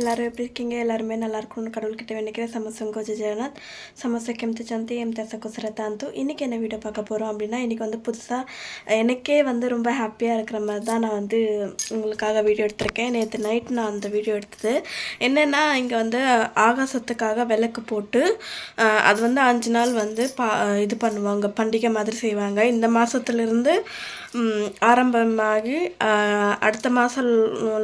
ಎಲ್ಲರೂ எப்படி இருக்கீங்க? எல்லாருமே நல்லா இருக்கணும்னு கடவுள்கிட்ட வேண்டிக்கிறேன் சமசம் கோஜ ஜெகநாத். சமசக்கம் சந்தி எம் தசகுசர தாந்து. இன்றைக்கி என்ன வீடியோ பார்க்க போகிறோம் அப்படின்னா இன்றைக்கி வந்து புதுசாக எனக்கே வந்து ரொம்ப ஹாப்பியாக இருக்கிற மாதிரி தான் நான் வந்து உங்களுக்காக வீடியோ எடுத்திருக்கேன். நேற்று நைட் நான் அந்த வீடியோ எடுத்தது. என்னென்னா இங்கே வந்து ஆகாசத்துக்காக விளக்கு போட்டு அது வந்து அஞ்சு நாள் வந்து பா இது பண்ணுவாங்க பண்டிகை மாதிரி செய்வாங்க. இந்த மாதத்துலேருந்து ஆரம்பமாகி அடுத்த மாதம்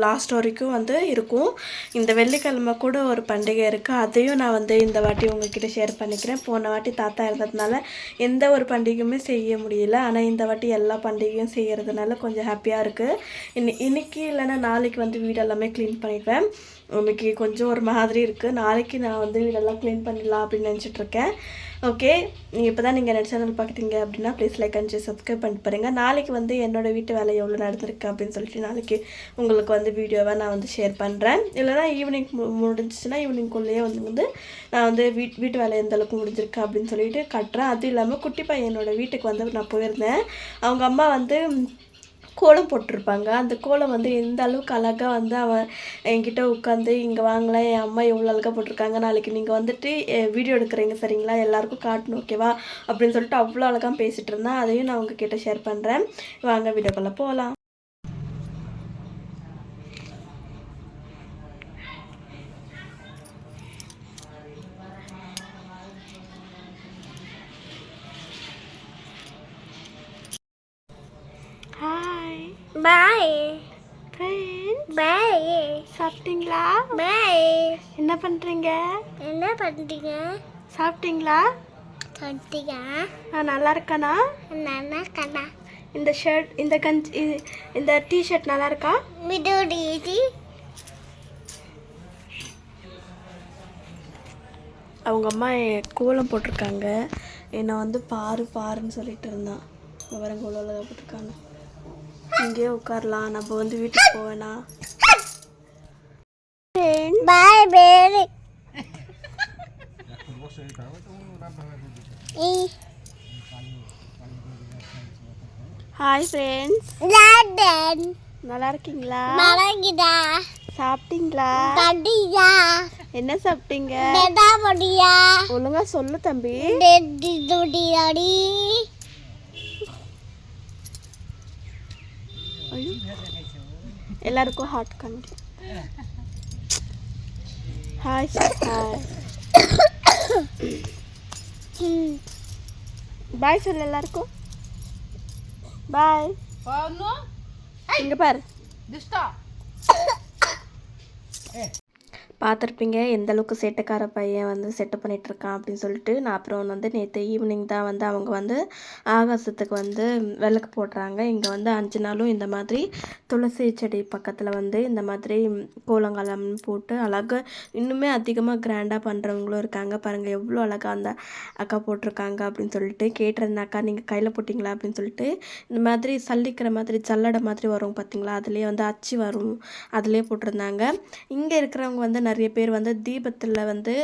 லாஸ்ட் வரைக்கும் வந்து இருக்கும். இந்த வெள்ளிக்கிழமை கூட ஒரு பண்டிகை இருக்குது அதையும் நான் வந்து இந்த வாட்டி உங்ககிட்ட ஷேர் பண்ணிக்கிறேன். போன வாட்டி தாத்தா இருந்ததுனால எந்த ஒரு பண்டிகையுமே செய்ய முடியல. ஆனால் இந்த வாட்டி எல்லா பண்டிகையும் செய்கிறதுனால கொஞ்சம் ஹாப்பியாக இருக்குது இன்னி இன்னைக்கு இல்லைன்னா நாளைக்கு வந்து வீடு எல்லாமே க்ளீன் பண்ணிடுவேன் இன்னைக்கு கொஞ்சம் ஒரு மாதிரி இருக்குது நாளைக்கு நான் வந்து வீடெல்லாம் க்ளீன் பண்ணிடலாம் அப்படின்னு நினச்சிட்ருக்கேன் ஓகே நீங்கள் இப்போ தான் நீங்கள் என்ன சேனல் பார்க்குறீங்க அப்படின்னா ப்ளீஸ் லைக் அண்ட் சப்ஸ்கிரைப் பண்ணிட்டு பாருங்கள் நாளைக்கு வந்து என்னோட வீட்டு வேலை எவ்வளோ நடந்திருக்கு அப்படின்னு சொல்லிட்டு நாளைக்கு உங்களுக்கு வந்து வீடியோவை நான் வந்து ஷேர் பண்ணுறேன் இல்லைனா ஈவினிங் முடிஞ்சிச்சுன்னா ஈவினிங்குள்ளேயே வந்து வந்து நான் வந்து வீட் வீட்டு வேலை எந்த அளவுக்கு முடிஞ்சிருக்கு அப்படின்னு சொல்லிட்டு கட்டுறேன். அதுவும் இல்லாமல் குட்டி பையனோட வீட்டுக்கு வந்து நான் போயிருந்தேன். அவங்க அம்மா வந்து கோலம் போட்டிருப்பாங்க. அந்த கோலம் வந்து எந்த அளவுக்கு அழகாக வந்து அவன் என்கிட்ட உட்காந்து இங்கே வாங்கலாம் என் அம்மா எவ்வளோ அழகாக போட்டிருக்காங்க நாளைக்கு நீங்கள் வந்துட்டு வீடியோ எடுக்கிறீங்க சரிங்களா? எல்லாருக்கும் காட்டணும் ஓகேவா அப்படின்னு சொல்லிட்டு அவ்வளோ அழகாக பேசிகிட்டு இருந்தேன் அதையும் நான் உங்ககிட்ட ஷேர் பண்ணுறேன் வாங்க வீடியோக்குள்ளே போகலாம் ஹாய் பாய் ஃப்ரெண்ட் பாய் சாப்பிட்டீங்களா? என்ன பண்ணுறீங்க என்ன பண்ணுறீங்க சாப்பிட்டீங்களா? தொட்டிங்க நான் நல்லா இருக்கேனா? நல்லா கண்ணா இந்த ஷர்ட் இந்த கஞ்சி இந்த டிஷர்ட் நல்லா இருக்கா? மிடுடி அவங்க அம்மா கோலம் போட்டிருக்காங்க. என்னை வந்து பாரு பாருன்னு சொல்லிட்டு இருந்தான் இவ்வளோ அழகாக போட்டிருக்காங்க. இங்கேயே உட்காரலாம். நம்ம வந்து வீட்டுக்கு போவேனா? பாய் பேரி ஹாய் ஃப்ரெண்ட்ஸ் லாடன் நல்லா இருக்கீங்களா மலங்கிடா சாப்பிட்டீங்களா? தடியா என்ன சாப்பிட்டீங்க? டெடா பொடியா? ஒழுங்கா சொல்லு தம்பி. டெடி. எல்லாருக்கும் ஹாட் கண்டி ஹாய் பாய் சொல்லு எல்லாருக்கும் பாய் இங்க பாரு பார்த்துருப்பீங்க எந்த அளவுக்கு சேட்டைக்கார பையன் வந்து செட்டப் பண்ணிகிட்ருக்கான் அப்படின்னு சொல்லிட்டு. நான் அப்புறம் வந்து நேற்று ஈவினிங் தான் வந்து அவங்க வந்து ஆகாசத்துக்கு வந்து விளக்கு போடுறாங்க. இங்கே வந்து அஞ்சு நாளும் இந்த மாதிரி துளசி செடி பக்கத்தில் வந்து இந்த மாதிரி கோலங்காலம் போட்டு அழகாக இன்னுமே அதிகமாக கிராண்டாக பண்ணுறவங்களும் இருக்காங்க. பாருங்கள் எவ்வளோ அழகாக அந்த அக்கா போட்டிருக்காங்க அப்படின்னு சொல்லிட்டு கேட்டிருந்த அக்கா நீங்கள் கையில் போட்டிங்களா அப்படின்னு சொல்லிட்டு. இந்த மாதிரி சல்லிக்கிற மாதிரி ஜல்லடை மாதிரி வரும் பார்த்தீங்களா அதுலேயே வந்து அச்சு வரும். அதுலேயே போட்டிருந்தாங்க. இங்கே இருக்கிறவங்க வந்து நிறைய பேர் வந்து தீபத்தில் வந்து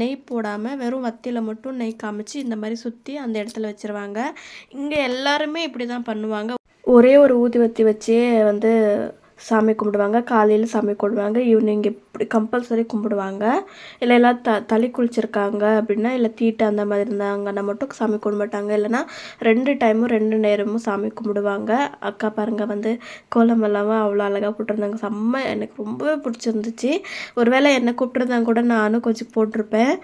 நெய் போடாமல் வெறும் வத்தியில் மட்டும் நெய் காமிச்சு இந்த மாதிரி சுற்றி அந்த இடத்துல வச்சுருவாங்க. இங்கே எல்லாருமே இப்படி தான் பண்ணுவாங்க. ஒரே ஒரு ஊதுவத்தி வச்சே வந்து சாமி கும்பிடுவாங்க. காலையில் சாமி கும்பிடுவாங்க. ஈவினிங் இப்படி கம்பல்சரி கும்பிடுவாங்க. இல்லை எல்லாம் த தலை குளிச்சிருக்காங்க அப்படின்னா இல்லை தீட்டு அந்த மாதிரி இருந்தாங்கன்னா மட்டும் சாமி கும்பிட மாட்டாங்க. இல்லைன்னா ரெண்டு டைமும் ரெண்டு நேரமும் சாமி கும்பிடுவாங்க. அக்கா பாருங்க வந்து கோலம் எல்லாமே அவ்வளோ அழகாக போட்டிருந்தாங்க. செம்ம எனக்கு ரொம்பவே பிடிச்சிருந்துச்சு. ஒருவேளை என்னை கூப்பிட்டுருந்தாங்க கூட நானும் கொஞ்சம் போட்டிருப்பேன்.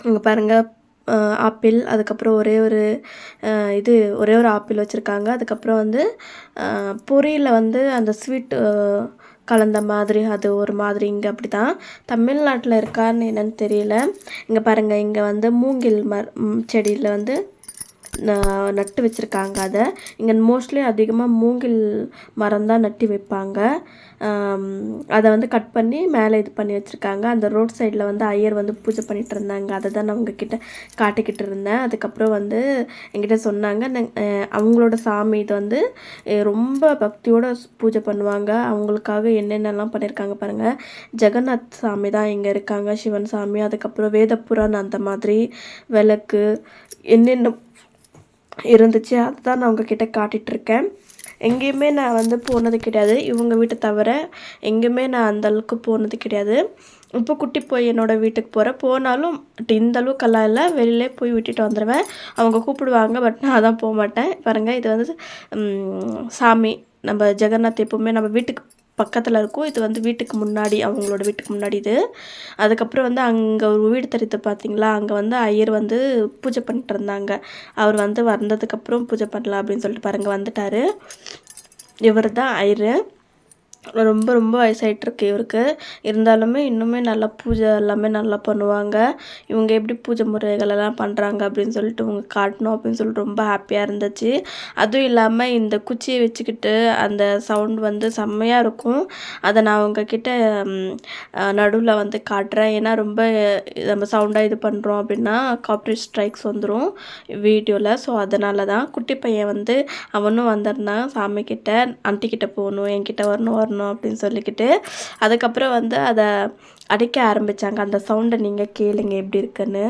இங்கே பாருங்கள் ஆப்பிள் அதுக்கப்புறம் ஒரே ஒரு இது ஒரே ஒரு ஆப்பிள் வச்சுருக்காங்க. அதுக்கப்புறம் வந்து பொரியில் வந்து அந்த ஸ்வீட் கலந்த மாதிரி அது ஒரு மாதிரி இங்கே அப்படி தான் தமிழ்நாட்டில் இருக்கான்னு என்னென்னு தெரியல. இங்கே பாருங்கள் இங்கே வந்து மூங்கில் மர செடியில் வந்து நட்டு வச்சுருக்காங்க அதை. இங்கே மோஸ்ட்லி அதிகமாக மூங்கில் மரம் தான் நட்டி வைப்பாங்க. அதை வந்து கட் பண்ணி மேலே இது பண்ணி வச்சுருக்காங்க. அந்த ரோட் சைடில் வந்து ஐயர் வந்து பூஜை பண்ணிகிட்டு இருந்தாங்க. அதை தான் நான் உங்ககிட்ட காட்டிக்கிட்டு இருந்தேன். அதுக்கப்புறம் வந்து எங்கிட்ட சொன்னாங்க அவங்களோட சாமி இது வந்து ரொம்ப பக்தியோட பூஜை பண்ணுவாங்க. அவங்களுக்காக என்னென்னலாம் பண்ணியிருக்காங்க பாருங்கள் ஜெகநாத் சாமி தான் இங்கே இருக்காங்க சிவன் சாமி. அதுக்கப்புறம் வேதபுரான் அந்த மாதிரி விளக்கு என்னென்ன இருந்துச்சு. அதுதான் நான் உங்ககிட்ட காட்டிகிட்ருக்கேன் எங்கேயுமே நான் வந்து போனது கிடையாது. இவங்க வீட்டை தவிர எங்கேயுமே நான் அந்தளவுக்கு போனது கிடையாது. இப்போ குட்டி போய் என்னோடய வீட்டுக்கு போகிறேன் போனாலும் இந்த அளவுக்கெல்லாம் இல்லை. வெளியிலே போய் விட்டுட்டு வந்துடுவேன் அவங்க கூப்பிடுவாங்க பட் நான் தான் போக மாட்டேன். பாருங்கள் இது வந்து சாமி. நம்ம ஜெகநாத் எப்போவுமே நம்ம வீட்டுக்கு பக்கத்தில் இருக்கும். இது வந்து வீட்டுக்கு முன்னாடி அவங்களோட வீட்டுக்கு முன்னாடி இது. அதுக்கப்புறம் வந்து அங்கே ஒரு வீடு தெரித்து பார்த்தீங்களா அங்கே வந்து ஐயர் வந்து பூஜை பண்ணிட்டு இருந்தாங்க. அவர் வந்து வந்ததுக்கப்புறம் பூஜை பண்ணலாம் அப்படின்னு சொல்லிட்டு பாருங்கள் வந்துட்டார். இவர் தான் ஐயர். ரொம்ப ரொம்ப வயசாயிட்டிருக்கு இவருக்கு. இருந்தாலுமே இன்னுமே நல்லா பூஜை எல்லாமே நல்லா பண்ணுவாங்க. இவங்க எப்படி பூஜை முறைகள் எல்லாம் பண்ணுறாங்க அப்படின்னு சொல்லிட்டு இவங்க காட்டணும் அப்படின்னு சொல்லிட்டு ரொம்ப ஹாப்பியாக இருந்துச்சு. அதுவும் இல்லாமல் இந்த குச்சியை வச்சுக்கிட்டு அந்த சவுண்ட் வந்து செம்மையாக இருக்கும். அதை நான் உங்ககிட்ட நடுவில் வந்து காட்டுறேன். ஏன்னா ரொம்ப நம்ம சவுண்டாக இது பண்ணுறோம் அப்படின்னா காப்பரேட் ஸ்ட்ரைக்ஸ் வந்துடும் வீடியோவில் ஸோ அதனால தான் குட்டி பையன் வந்து அவனும் வந்திருந்தான் சாமிக்கிட்ட கிட்ட போகணும் என்கிட்ட வரணும் வரணும் அப்படின்னு சொல்லிக்கிட்டு அதுக்கப்புறம் வந்து அதை அடிக்க ஆரம்பித்தாங்க அந்த சவுண்டை நீங்கள் கேளுங்க எப்படி இருக்குன்னு.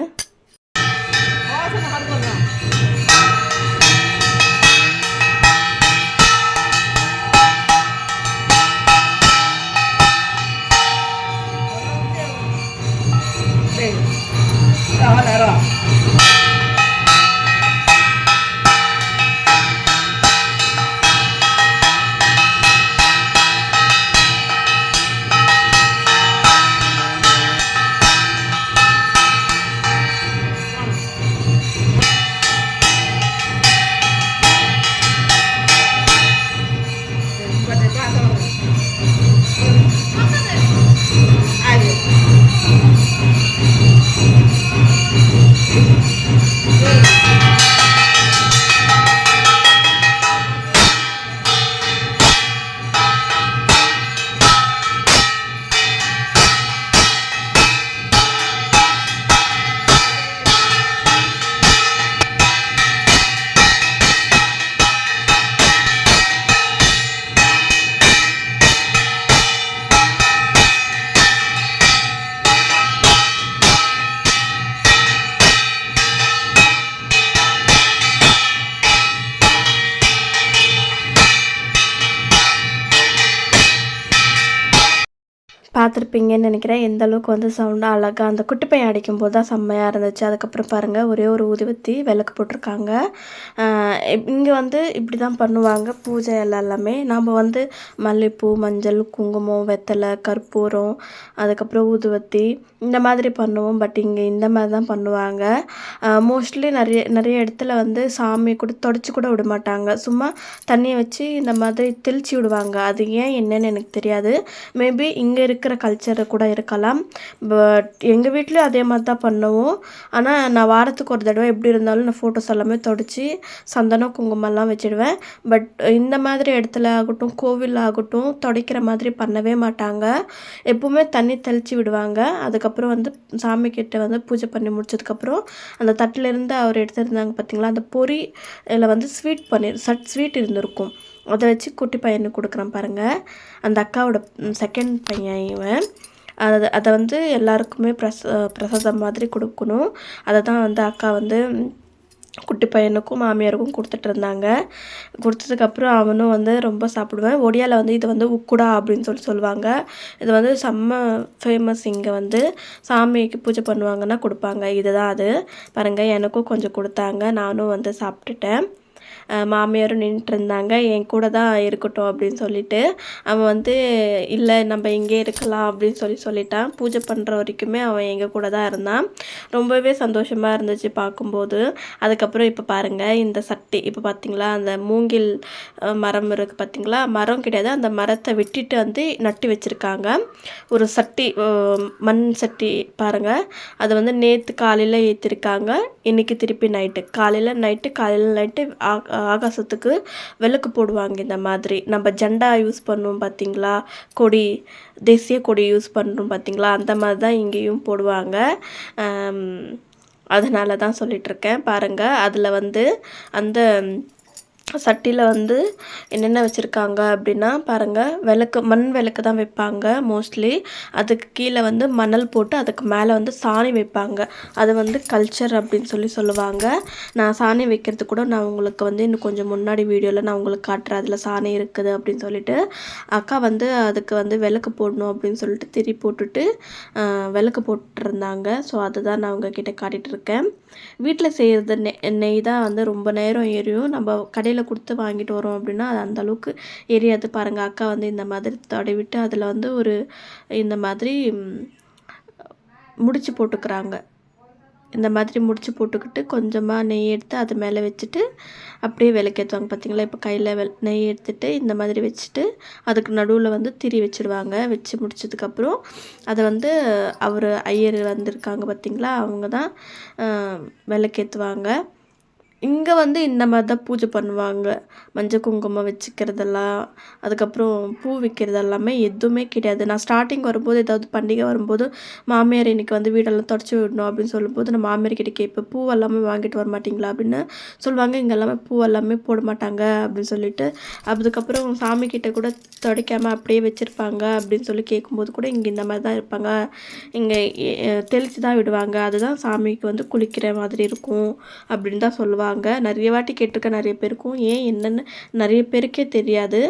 பார்த்துருப்பீங்கன்னு நினைக்கிறேன். எந்த அளவுக்கு வந்து சவுண்டாக அழகாக அந்த குட்டிப்பையை அடிக்கும் போது தான் செம்மையாக இருந்துச்சு. அதுக்கப்புறம் பாருங்கள் ஒரே ஒரு ஊதுவத்தி விளக்கு போட்டிருக்காங்க. இங்கே வந்து இப்படி தான் பண்ணுவாங்க பூஜை எல்லாம் எல்லாமே. நாம் வந்து மல்லிகைப்பூ மஞ்சள் குங்குமம் வெத்தலை கற்பூரம் அதுக்கப்புறம் ஊதுவத்தி இந்த மாதிரி பண்ணுவோம். பட் இங்கே இந்த மாதிரி தான் பண்ணுவாங்க மோஸ்ட்லி நிறைய நிறைய இடத்துல வந்து சாமி கூட தொடச்சி கூட விட மாட்டாங்க. சும்மா தண்ணியை வச்சு இந்த மாதிரி தெளிச்சு விடுவாங்க. அது ஏன் என்னன்னு எனக்கு தெரியாது. மேபி இங்கே இருக்கிற கல்ச்சர் கூட இருக்கலாம். பட் எங்கள் வீட்லேயும் அதே மாதிரி தான் பண்ணுவோம். ஆனால் நான் வாரத்துக்கு ஒரு தடவை எப்படி இருந்தாலும் நான் ஃபோட்டோஸ் எல்லாமே தொடச்சி சந்தனம் குங்குமம்லாம் வச்சிடுவேன். பட் இந்த மாதிரி இடத்துல ஆகட்டும் கோவில் ஆகட்டும் துடைக்கிற மாதிரி பண்ணவே மாட்டாங்க. எப்பவுமே தண்ணி தெளித்து விடுவாங்க. அதுக்கப்புறம் வந்து சாமி கிட்ட வந்து பூஜை பண்ணி முடிச்சதுக்கப்புறம் அந்த தட்டிலேருந்து அவர் எடுத்திருந்தாங்க பார்த்தீங்களா அந்த பொரி இதில் வந்து ஸ்வீட் பண்ணி சட் ஸ்வீட் இருந்திருக்கும். அதை வச்சு குட்டி பையனுக்கு கொடுக்குறான் பாருங்கள் அந்த அக்காவோட செகண்ட் பையன் இவன். அதை அதை வந்து எல்லாருக்குமே பிரச பிரசாதம் மாதிரி கொடுக்கணும். அதை தான் வந்து அக்கா வந்து குட்டி பையனுக்கும் மாமியாருக்கும் கொடுத்துட்டு இருந்தாங்க. கொடுத்ததுக்கப்புறம் அவனும் வந்து ரொம்ப சாப்பிடுவேன். ஒடியாவில் வந்து இது வந்து உக்குடா அப்படின்னு சொல்லி சொல்லுவாங்க. இது வந்து செம்ம ஃபேமஸ் இங்கே வந்து சாமிக்கு பூஜை பண்ணுவாங்கன்னா கொடுப்பாங்க. இதுதான் அது. பாருங்கள் எனக்கும் கொஞ்சம் கொடுத்தாங்க. நானும் வந்து சாப்பிட்டுட்டேன். மாமியாரும் நின்றுட்டு இருந்தாங்க என் கூட தான் இருக்கட்டும் அப்படின்னு சொல்லிட்டு அவன் வந்து இல்லை நம்ம இங்கே இருக்கலாம் அப்படின்னு சொல்லி சொல்லிட்டான். பூஜை பண்ணுற வரைக்குமே அவன் எங்கள் கூட தான் இருந்தான். ரொம்பவே சந்தோஷமாக இருந்துச்சு பார்க்கும்போது. அதுக்கப்புறம் இப்போ பாருங்கள் இந்த சட்டி இப்போ பார்த்தீங்களா அந்த மூங்கில் மரம் இருக்குது பார்த்தீங்களா மரம் கிடையாது அந்த மரத்தை வெட்டிட்டு வந்து நட்டு வச்சுருக்காங்க. ஒரு சட்டி மண் சட்டி பாருங்கள் அதை வந்து நேற்று காலையில் ஏற்றிருக்காங்க இன்றைக்கி திருப்பி நைட்டு. காலையில் நைட்டு காலையில் நைட்டு ஆகாசத்துக்கு விளக்கு போடுவாங்க இந்த மாதிரி. நம்ம ஜெண்டா யூஸ் பண்ணுவோம் பார்த்தீங்களா கொடி தேசிய கொடி யூஸ் பண்ணுறோம் பார்த்தீங்களா அந்த மாதிரி தான் இங்கேயும் போடுவாங்க. அதனால தான் சொல்லிகிட்ருக்கேன் பாருங்கள் அதில் வந்து அந்த சட்டியில் வந்து என்னென்ன வச்சுருக்காங்க அப்படின்னா பாருங்கள் விளக்கு மண் விளக்கு தான் வைப்பாங்க மோஸ்ட்லி அதுக்கு கீழே வந்து மணல் போட்டு அதுக்கு மேலே வந்து சாணி வைப்பாங்க. அது வந்து கல்ச்சர் அப்படின்னு சொல்லி சொல்லுவாங்க. நான் சாணி வைக்கிறது கூட நான் உங்களுக்கு வந்து இன்னும் கொஞ்சம் முன்னாடி வீடியோவில் நான் உங்களுக்கு காட்டுறேன். அதில் சாணி இருக்குது அப்படின்னு சொல்லிட்டு. அக்கா வந்து அதுக்கு வந்து விளக்கு போடணும் அப்படின்னு சொல்லிட்டு திரி போட்டுட்டு விளக்கு போட்டுருந்தாங்க. ஸோ அதை தான் நான் உங்ககிட்ட காட்டிகிட்டு இருக்கேன். வீட்டில் செய்கிறது நெ நெய் தான் வந்து ரொம்ப நேரம் எரியும். நம்ம கடையில் கொடுத்து வாங்கிட்டு வரோம் அப்படின்னா அது அந்த அளவுக்கு எரியாது. பாருங்கள் அக்கா வந்து இந்த மாதிரி தடவிட்டு அதில் வந்து ஒரு இந்த மாதிரி முடிச்சு போட்டுக்கிறாங்க. இந்த மாதிரி முடிச்சு போட்டுக்கிட்டு கொஞ்சமாக நெய் எடுத்து அது மேலே வச்சுட்டு அப்படியே விளக்கேற்றுவாங்க பார்த்தீங்களா? இப்போ கையில் வெ நெய் எடுத்துகிட்டு இந்த மாதிரி வச்சுட்டு அதுக்கு நடுவில் வந்து திரி வச்சுடுவாங்க. வச்சு முடிச்சதுக்கப்புறம் அதை வந்து அவர் ஐயர் வந்திருக்காங்க. பார்த்திங்களா? அவங்க தான் விளக்கேற்றுவாங்க இங்கே வந்து இந்த மாதிரி தான் பூஜை பண்ணுவாங்க. மஞ்சள் குங்குமம் வச்சுக்கிறதெல்லாம் அதுக்கப்புறம் பூ வைக்கிறது எல்லாமே எதுவுமே கிடையாது. நான் ஸ்டார்டிங் வரும்போது ஏதாவது பண்டிகை வரும்போது மாமியார் இன்னைக்கு வந்து வீடெல்லாம் தொடச்சி விடணும் அப்படின்னு சொல்லும்போது நான் மாமியார் கிட்டே கேட்பேன் பூ எல்லாமே வாங்கிட்டு வர மாட்டீங்களா? அப்படின்னு சொல்லுவாங்க. இங்கே எல்லாமே பூ எல்லாமே போட மாட்டாங்க அப்படின்னு சொல்லிட்டு அதுக்கப்புறம் சாமி கிட்ட கூட துடைக்காமல் அப்படியே வச்சுருப்பாங்க அப்படின்னு சொல்லி கேட்கும்போது கூட இங்கே இந்த மாதிரி தான் இருப்பாங்க. இங்கே தெளித்து தான் விடுவாங்க. அதுதான் சாமிக்கு வந்து குளிக்கிற மாதிரி இருக்கும் அப்படின்னு தான் சொல்லுவாங்க. நிறைய வாட்டி கேட்டிருக்கேன் நிறைய பேருக்கும். ஏன் என்னென்னு நிறைய பேருக்கே தெரியாது.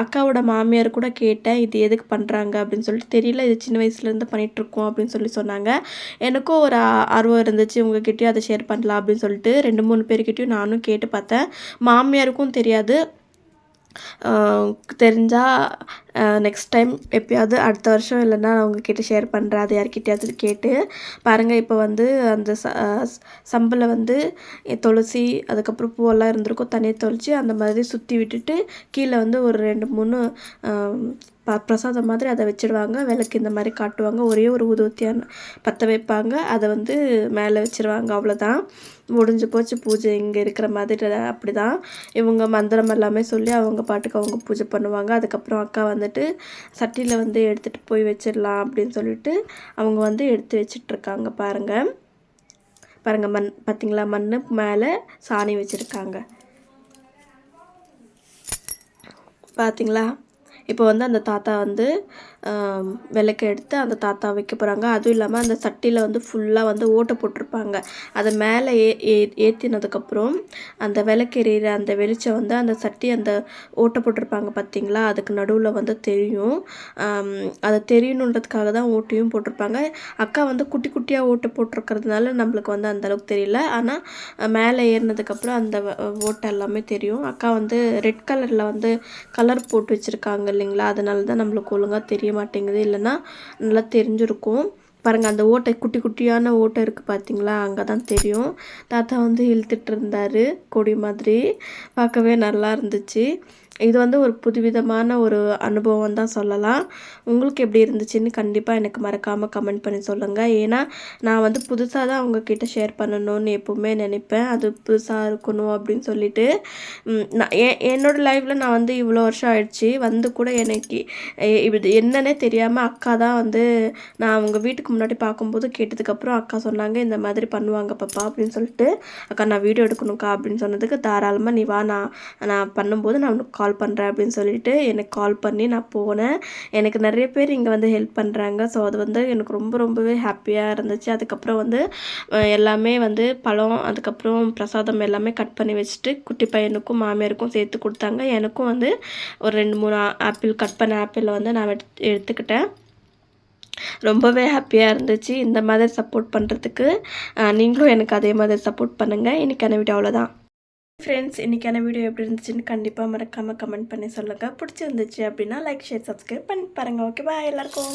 அக்காவோட மாமியார் கூட கேட்டேன் இது எதுக்கு பண்ணுறாங்க அப்படின்னு சொல்லிட்டு. தெரியல இது சின்ன வயசுலேருந்து பண்ணிகிட்ருக்கோம் அப்படின்னு சொல்லி சொன்னாங்க. எனக்கும் ஒரு ஆர்வம் இருந்துச்சு உங்ககிட்டயும் அதை ஷேர் பண்ணலாம் அப்படின்னு சொல்லிட்டு. ரெண்டு மூணு பேர்கிட்டையும் நானும் கேட்டு பார்த்தேன். மாமியாருக்கும் தெரியாது. தெரிஞ்சால் நெக்ஸ்ட் டைம் எப்பயாவது அடுத்த வருஷம் இல்லைன்னா நான் உங்ககிட்ட ஷேர் பண்ணுறேன் அது யார்கிட்டயாவது கேட்டு பாருங்கள் இப்போ வந்து அந்த ச சம்பில் வந்து துளசி அதுக்கப்புறம் பூவெல்லாம் இருந்திருக்கும். தண்ணியை தொளிச்சு அந்த மாதிரி சுற்றி விட்டுட்டு கீழே வந்து ஒரு ரெண்டு மூணு ப பிரசாதம் மாதிரி அதை வச்சிடுவாங்க விளக்கு இந்த மாதிரி காட்டுவாங்க. ஒரே ஒரு ஊதுவத்தியான பற்ற வைப்பாங்க. அதை வந்து மேலே வச்சிருவாங்க. அவ்வளோதான் முடிஞ்சு போச்சு. பூஜை இங்கே இருக்கிற மாதிரி அப்படி தான் இவங்க மந்திரம் எல்லாமே சொல்லி அவங்க பாட்டுக்கு அவங்க பூஜை பண்ணுவாங்க. அதுக்கப்புறம் அக்கா வந்துட்டு சட்டியில் வந்து எடுத்துகிட்டு போய் வச்சிடலாம் அப்படின்னு சொல்லிட்டு அவங்க வந்து எடுத்து வச்சிட்ருக்காங்க. பாருங்கள் பாருங்கள் மண் பார்த்தீங்களா மண் மேலே சாணி வச்சுருக்காங்க. பார்த்திங்களா இப்போ வந்து அந்த தாத்தா வந்து ஆம், விளக்கு எடுத்து அந்த தாத்தா வைக்க போகிறாங்க அதுவும் இல்லாமல் அந்த சட்டியில் வந்து ஃபுல்லாக வந்து ஓட்டை போட்டிருப்பாங்க. அதை மேலே ஏ ஏ ஏற்றினதுக்கப்புறம் அந்த விளக்கு எரியிற அந்த வெளிச்சம் வந்து அந்த சட்டி அந்த ஓட்டை போட்டிருப்பாங்க பார்த்தீங்களா அதுக்கு நடுவில் வந்து தெரியும். அதை அது தெரியணுன்றதுக்காக தான் ஓட்டையும் போட்டிருப்பாங்க. அக்கா வந்து குட்டி குட்டியாக ஓட்டை போட்டிருக்கிறதுனால நம்மளுக்கு வந்து அந்த அளவுக்கு தெரியல. ஆனால் மேலே ஏறினதுக்கப்புறம் அந்த ஓட்டை எல்லாமே தெரியும். அக்கா வந்து ரெட் கலரில் வந்து கலர் போட்டு வச்சுருக்காங்க இல்லைங்களா? அதனால தான் நம்மளுக்கு ஒழுங்காக தெரியும் மாட்டேங்குது. இல்லைன்னா நல்லா தெரிஞ்சிருக்கும். பாருங்கள் அந்த ஓட்டை குட்டி குட்டியான ஓட்டை இருக்குது பார்த்தீங்களா அங்கே தான் தெரியும். தாத்தா வந்து இழுத்துட்டு இருந்தார் கொடி மாதிரி. பார்க்கவே நல்லா இருந்துச்சு. இது வந்து ஒரு புதுவிதமான ஒரு அனுபவம் தான் சொல்லலாம். உங்களுக்கு எப்படி இருந்துச்சுன்னு கண்டிப்பாக எனக்கு மறக்காமல் கமெண்ட் பண்ணி சொல்லுங்கள் ஏன்னா நான் வந்து புதுசாக தான் உங்ககிட்ட ஷேர் பண்ணணும்னு எப்போவுமே நினைப்பேன். அது புதுசாக இருக்கணும் அப்படின்னு சொல்லிட்டு நான் என்னோடய என்னோட லைஃப்பில் நான் வந்து இவ்வளோ வருஷம் ஆயிடுச்சு. வந்து கூட எனக்கு இது என்னன்னே தெரியாமல் அக்கா தான் வந்து நான் அவங்க வீட்டுக்கு முன்னாடி பார்க்கும்போது கேட்டதுக்கப்புறம் அக்கா சொன்னாங்க இந்த மாதிரி பண்ணுவாங்க பாப்பா அப்படின்னு சொல்லிட்டு அக்கா நான் வீடியோ எடுக்கணும்க்கா அப்படின்னு சொன்னதுக்கு தாராளமாக நீ வா நான் நான் பண்ணும்போது நான் உனக்கு கால் பண்ணுறேன் அப்படின்னு சொல்லிட்டு எனக்கு கால் பண்ணி நான் போனேன். எனக்கு நிறைய பேர் இங்கே வந்து ஹெல்ப் பண்ணுறாங்க ஸோ அது வந்து எனக்கு ரொம்ப ரொம்பவே ஹாப்பியாக இருந்துச்சு. அதுக்கப்புறம் வந்து எல்லாமே வந்து பழம் அதுக்கப்புறம் பிரசாதம் எல்லாமே கட் பண்ணி வச்சுட்டு குட்டி பையனுக்கும் மாமியாருக்கும் சேர்த்து கொடுத்தாங்க. எனக்கும் வந்து ஒரு ரெண்டு மூணு ஆப்பிள் கட் பண்ண ஆப்பிளில் வந்து நான் எடுத்துக்கிட்டேன். ரொம்பவே ஹாப்பியாக இருந்துச்சு. இந்த மாதிரி சப்போர்ட் பண்ணுறதுக்கு நீங்களும் எனக்கு அதே மாதிரி சப்போர்ட் பண்ணுங்கள் இன்றைக்கான வீடியோ அவ்வளோதான் ஃப்ரெண்ட்ஸ் இன்றைக்கான வீடியோ எப்படி இருந்துச்சுன்னு கண்டிப்பாக மறக்காமல் கமெண்ட் பண்ணி சொல்லுங்கள் பிடிச்சிருந்துச்சு அப்படின்னா லைக் ஷேர் சப்ஸ்கிரைப் பண்ணி பாருங்கள் ஓகேவா எல்லாருக்கும்.